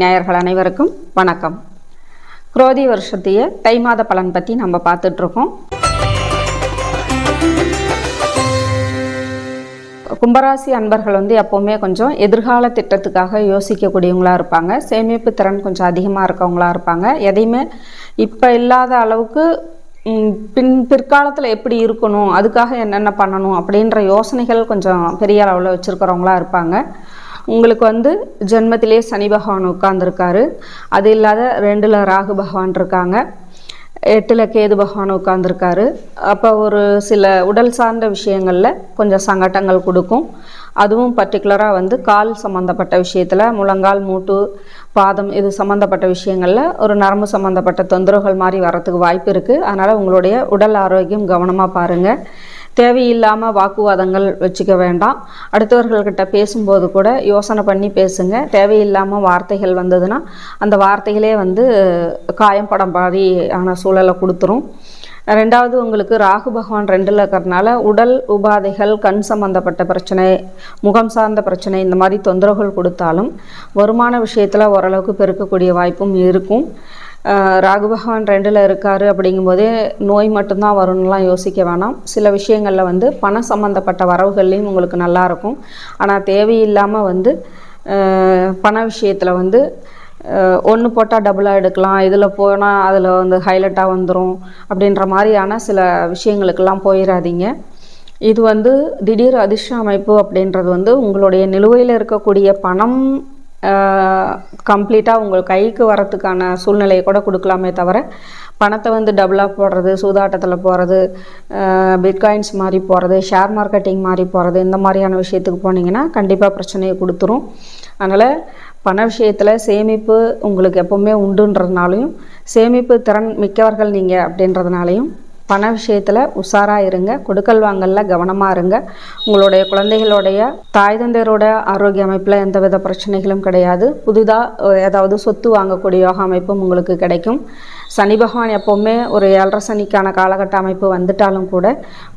நேயர்கள் அனைவருக்கும் வணக்கம். குரோதி வருஷத்திய தை மாத பலன் பற்றி நம்ம பார்த்துட்ருக்கோம். கும்பராசி அன்பர்கள் வந்து எப்போவுமே கொஞ்சம் எதிர்கால திட்டத்துக்காக யோசிக்கக்கூடியவங்களா இருப்பாங்க. சேமிப்பு திறன் கொஞ்சம் அதிகமாக இருக்கவங்களா இருப்பாங்க. எதையுமே இப்போ இல்லாத அளவுக்கு பின் பிற்காலத்தில் எப்படி இருக்கணும் அதுக்காக என்னென்ன பண்ணணும் அப்படின்ற யோசனைகள் கொஞ்சம் பெரிய அளவில் வச்சுருக்கிறவங்களாக இருப்பாங்க. உங்களுக்கு வந்து ஜென்மத்திலே சனி பகவான் உட்கார்ந்துருக்காரு. அது இல்லாத ரெண்டில் ராகு பகவான் இருக்காங்க. எட்டில் கேது பகவான் உட்கார்ந்துருக்காரு. அப்போ ஒரு சில உடல் சார்ந்த விஷயங்களில் கொஞ்சம் சங்கட்டங்கள் கொடுக்கும். அதுவும் பர்டிகுலராக வந்து கால் சம்மந்தப்பட்ட விஷயத்தில் முழங்கால் மூட்டு பாதம் இது சம்மந்தப்பட்ட விஷயங்களில் ஒரு நரம்பு சம்மந்தப்பட்ட தொந்தரவுகள் மாதிரி வரத்துக்கு வாய்ப்பு இருக்குது அதனால் உங்களுடைய உடல் ஆரோக்கியம் கவனமாக பாருங்கள் தேவையில்லாமல் வாக்குவாதங்கள் வச்சுக்க வேண்டாம். அடுத்தவர்கள்கிட்ட பேசும்போது கூட யோசனை பண்ணி பேசுங்க. தேவையில்லாமல் வார்த்தைகள் வந்ததுன்னா அந்த வார்த்தைகளே வந்து காயம் படம் மாதிரி ஆன சூழலை கொடுத்துரும். ரெண்டாவது உங்களுக்கு ராகு பகவான் ரெண்டில் இருக்கிறதுனால உடல் உபாதைகள் கண் சம்பந்தப்பட்ட பிரச்சனை முகம் சார்ந்த பிரச்சனை இந்த மாதிரி தொந்தரவுகள் கொடுத்தாலும் வருமான விஷயத்தில் ஓரளவுக்கு பெருக்கக்கூடிய வாய்ப்பும் இருக்கும். ராகு பகவான் ரெண்டில் இருக்காரு அப்படிங்கும்போதே நோய் மட்டும்தான் வரும்லாம் யோசிக்க வேணாம். சில விஷயங்களில் வந்து பணம் சம்மந்தப்பட்ட வரவுகள்லையும் உங்களுக்கு நல்லா இருக்கும். ஆனால் தேவையில்லாமல் வந்து பண விஷயத்தில் வந்து ஒன்று போட்டால் டபுளாக எடுக்கலாம். இதில் போனால் அதில் வந்து ஹைலைட்டாக வந்துடும் அப்படின்ற மாதிரியான சில விஷயங்களுக்கெல்லாம் போயிடாதீங்க இது வந்து திடீர் அதிர்ஷ்ட அமைப்பு அப்படின்றது வந்து உங்களுடைய நிலுவையில் இருக்கக்கூடிய பணம் கம்ப்ளீட்டாக உங்கள் கைக்கு வரத்துக்கான சூழ்நிலையை கூட கொடுக்கலாமே தவிர பணத்தை வந்து டபுளாக போடுறது சூதாட்டத்தில் போகிறது பிட்காயின்ஸ் மாதிரி போகிறது ஷேர் மார்க்கெட்டிங் மாதிரி போகிறது இந்த மாதிரியான விஷயத்துக்கு போனீங்கன்னா கண்டிப்பாக பிரச்சனையை கொடுத்துரும். அதனால் பண விஷயத்தில் சேமிப்பு உங்களுக்கு எப்போவுமே உண்டுன்றதுனாலையும் சேமிப்பு திறன் மிக்கவர்கள் நீங்கள் அப்படின்றதுனாலையும் பண விஷயத்தில் உஷாராக இருங்க. கொடுக்கல் வாங்கலில் கவனமாக இருங்க. உங்களுடைய குழந்தைகளுடைய தாய் தந்தையரோட ஆரோக்கிய அமைப்பில் எந்த வித பிரச்சனைகளும் கிடையாது. புதிதாக ஏதாவது சொத்து வாங்கக்கூடிய யோகா அமைப்பும் உங்களுக்கு கிடைக்கும். சனி பகவான் எப்போவுமே ஒரு ஏழரை சனிக்கான காலகட்ட அமைப்பு வந்துட்டாலும் கூட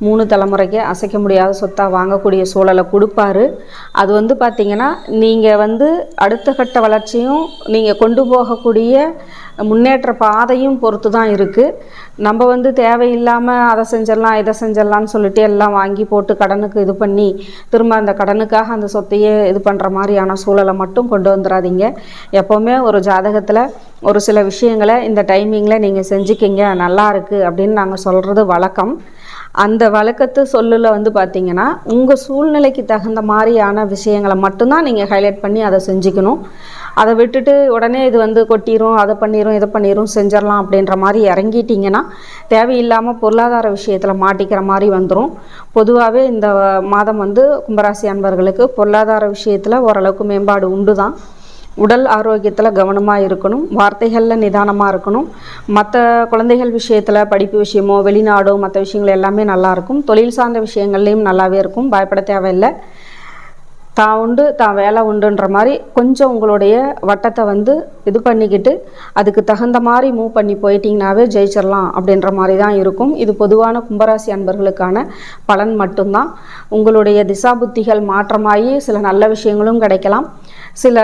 மூணு தலைமுறைக்கு அசைக்க முடியாத சொத்தாக வாங்கக்கூடிய சூழலை கொடுப்பாரு. அது வந்து பார்த்திங்கன்னா நீங்கள் வந்து அடுத்த கட்ட வளர்ச்சியும் நீங்கள் கொண்டு போகக்கூடிய முன்னேற்ற பாதையும் பொறுத்து தான் இருக்குது நம்ம வந்து தேவையில்லாமல் அதை செஞ்சிடலாம் இதை செஞ்சிடலாம்னு சொல்லிட்டு எல்லாம் வாங்கி போட்டு கடனுக்கு இது பண்ணி திரும்ப அந்த கடனுக்காக அந்த சொத்தையே இது பண்ணுற மாதிரியான சூழலை மட்டும் கொண்டு வந்துடாதீங்க எப்போவுமே ஒரு ஜாதகத்தில் ஒரு சில விஷயங்களை இந்த டைமிங்கில் நீங்கள் செஞ்சுக்கிங்க நல்லா இருக்குது அப்படின்னு நாங்கள் சொல்கிறது வழக்கம். அந்த வழக்கத்து சொல்லில் வந்து பார்த்தீங்கன்னா உங்கள் சூழ்நிலைக்கு தகுந்த மாதிரியான விஷயங்களை மட்டும்தான் நீங்கள் ஹைலைட் பண்ணி அதை செஞ்சுக்கணும். அதை விட்டுட்டு உடனே இது வந்து கொட்டிரும் அதை பண்ணிடும் இதை பண்ணிடும் செஞ்சிடலாம் அப்படின்ற மாதிரி இறங்கிட்டிங்கன்னா தேவையில்லாமல் பொருளாதார விஷயத்தில் மாட்டிக்கிற மாதிரி வந்துடும் பொதுவாகவே இந்த மாதம் வந்து கும்பராசி அன்பர்களுக்கு பொருளாதார விஷயத்தில் ஓரளவுக்கு மேம்பாடு உண்டு தான் உடல் ஆரோக்கியத்தில் கவனமாக இருக்கணும் வார்த்தைகளில் நிதானமாக இருக்கணும். மற்ற குழந்தைகள் விஷயத்தில் படிப்பு விஷயமோ வெளிநாடோ மற்ற விஷயங்கள் எல்லாமே நல்லாயிருக்கும் தொழில் சார்ந்த விஷயங்கள்லேயும் நல்லாவே இருக்கும். பயப்பட தேவையில்லை. தான் உண்டு தான் வேலை உண்டுன்ற மாதிரி கொஞ்சம் உங்களுடைய வட்டத்தை வந்து இது பண்ணிக்கிட்டு அதுக்கு தகுந்த மாதிரி மூவ் பண்ணி போயிட்டிங்கனாவே ஜெயிச்சிடலாம் அப்படின்ற மாதிரி தான் இருக்கும். இது பொதுவான கும்பராசி அன்பர்களுக்கான பலன் மட்டும்தான். உங்களுடைய திசா புத்திகள் மாற்றமாகி சில நல்ல விஷயங்களும் கிடைக்கலாம். சில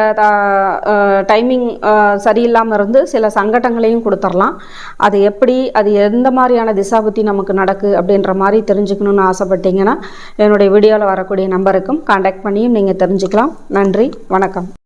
டைமிங் சரியில்லாமல் இருந்து சில சங்கடங்களையும் கொடுத்துடலாம் அது எப்படி அது எந்த மாதிரியான திசாபுத்தி நமக்கு நடக்கு அப்படின்ற மாதிரி தெரிஞ்சுக்கணுன்னு ஆசைப்பட்டீங்கன்னா என்னுடைய வீடியோவில் வரக்கூடிய நம்பருக்கும் காண்டாக்ட் பண்ணியும் நீங்கள் தெரிஞ்சுக்கலாம். நன்றி வணக்கம்.